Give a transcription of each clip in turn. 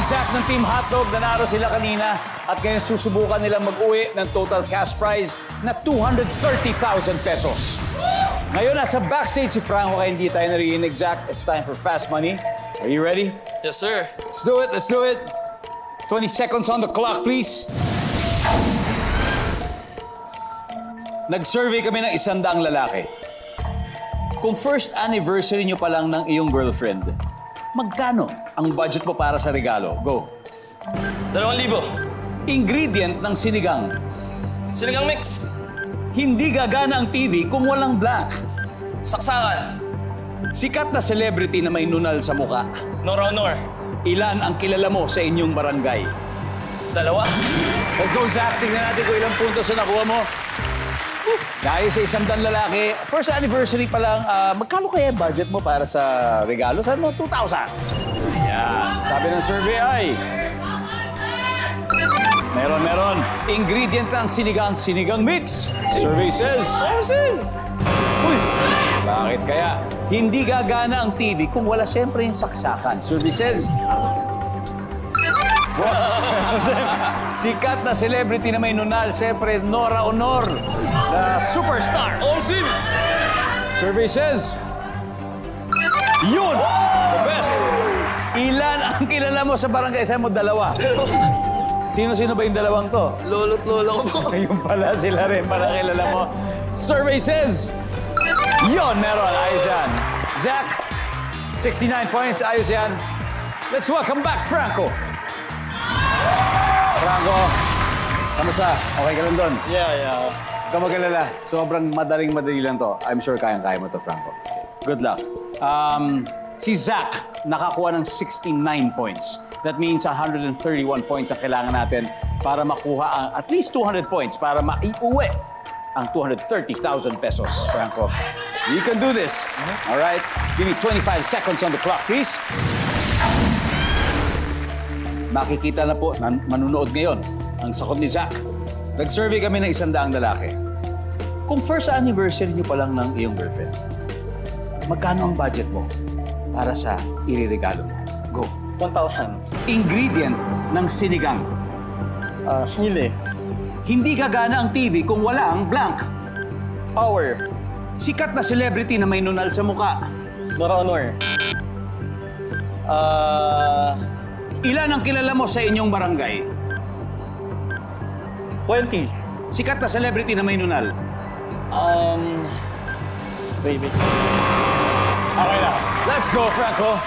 si Zach ng Team Hotdog. Nanaro sila kanina at ngayon susubukan nilang mag-uwi ng total cash prize na 230,000 pesos. Ngayon, nasa backstage si Franco kaya hindi tayo narinig. Zach, it's time for fast money. Are you ready? Yes, sir. Let's do it, let's do it. 20 seconds on the clock, please. Nag-survey kami ng isang daang lalaki. Kung first anniversary nyo pa lang ng iyong girlfriend, magkano ang budget mo para sa regalo? Go. Dalawang libo. Ingredient ng sinigang. Sinigang mix. Hindi gagana ang TV kung walang black. Saksakan. Sikat na celebrity na may nunal sa muka. Nor honor. Ilan ang kilala mo sa inyong barangay? Dalawa. Let's go, Zach. Tingnan natin kung ilang puntos na nakuha mo. Dahil sa isang dan lalaki, first anniversary pa lang, ah, magkano kaya budget mo para sa regalo? Saan mo? 2,000. Yan. Sabi ng survey ay... Meron, meron. Ingredient ng sinigang, sinigang mix. Survey says... Awesome! Uy! Bakit kaya? Hindi gagana ang TV kung wala siyempre yung saksakan. Survey says... Sikat na celebrity na may nunal, siyempre Nora Honor, the superstar. Awesome! Survey says... Yun! The best! Ilan ang kilala mo sa barangay? Saan mo dalawa? Sino-sino ba yung dalawang to? Lolo't lola ko po. Ayun pala sila rin para kilala mo. Survey says... Yon, meron. Ayos yan. Zach, 69 points. Ayos yan. Let's welcome back Franco. Franco, kamusta? Okay ka lang doon? Yeah, yeah. Huwag ka mag-alala. Sobrang madaling-madali lang to. I'm sure kayang-kaya mo to, Franco. Good luck. Um, si Zach nakakuha ng 69 points. That means 131 points ang kailangan natin para makuha ang at least 200 points para maiuwi ang 230,000 pesos, Franco. You can do this. All right? Give me 25 seconds on the clock, please. Makikita na po, nan- manunood ngayon, ang sakot ni Zach. Nag-survey kami ng isang daang lalaki. Kung first anniversary niyo pa lang ng iyong girlfriend, magkano ang budget mo para sa iriregalo mo? Go. 1,000. Ingredient ng sinigang. Ah, sili. Hindi gagana ang TV kung wala ang blank. Power. Sikat na celebrity na may nunal sa muka. Nor honor. Ah, Ilan ang kilala mo sa inyong barangay? 20. Sikat na celebrity na may nunal. Um, wait. Okay na. Let's go, Franco.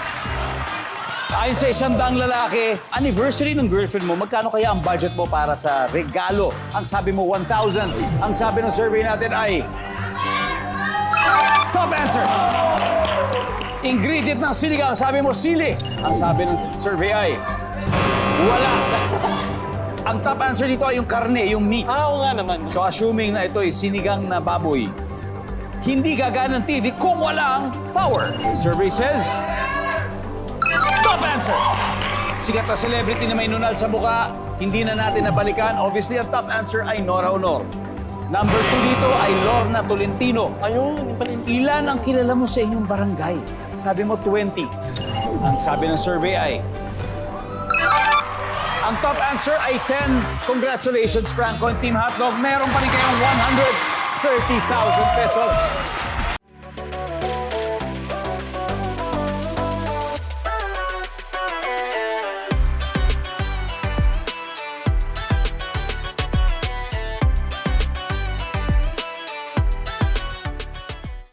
Ayon sa isang daang lalaki, anniversary ng girlfriend mo, magkano kaya ang budget mo para sa regalo? Ang sabi mo, 1,000. Ang sabi ng survey natin ay... Top answer! Ingredient ng sinigang, ang sabi mo, sili. Ang sabi ng survey ay... Wala. ang top answer dito ay yung karne, yung meat. Ah, oo nga naman. So assuming na ito ay sinigang na baboy, hindi gagana ng TV kung walang power. Survey says, top answer! Sikat na celebrity na may nunal sa buka, hindi na natin nabalikan. Obviously, ang top answer ay Nora Honor. Number two dito ay Lorna Tolentino. Ayun, Ilan ang kilala mo sa inyong barangay? Sabi mo 20. Ang sabi ng survey ay... Ang top answer ay 10. Congratulations, Franco and Team Hotdog. Meron pa rin kayong 130,000 pesos.